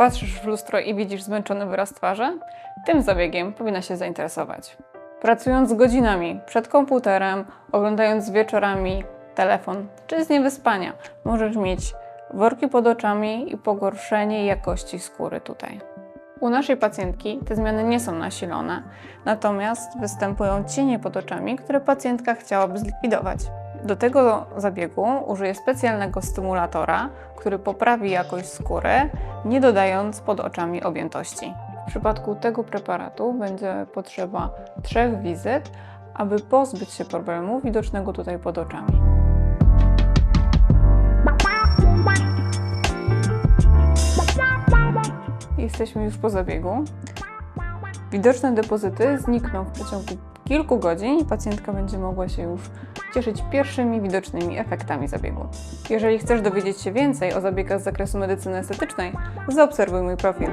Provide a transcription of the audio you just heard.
patrzysz w lustro i widzisz zmęczony wyraz twarzy? Tym zabiegiem powinna się zainteresować. Pracując godzinami przed komputerem, oglądając wieczorami telefon czy z niewyspania, możesz mieć worki pod oczami i pogorszenie jakości skóry tutaj. U naszej pacjentki te zmiany nie są nasilone, natomiast występują cienie pod oczami, które pacjentka chciałaby zlikwidować. Do tego zabiegu użyję specjalnego stymulatora, który poprawi jakość skóry, nie dodając pod oczami objętości. W przypadku tego preparatu będzie potrzeba trzech wizyt, aby pozbyć się problemu widocznego tutaj pod oczami. Jesteśmy już po zabiegu. Widoczne depozyty znikną w przeciągu kilku godzin i pacjentka będzie mogła się już cieszyć pierwszymi widocznymi efektami zabiegu. Jeżeli chcesz dowiedzieć się więcej o zabiegach z zakresu medycyny estetycznej, zaobserwuj mój profil.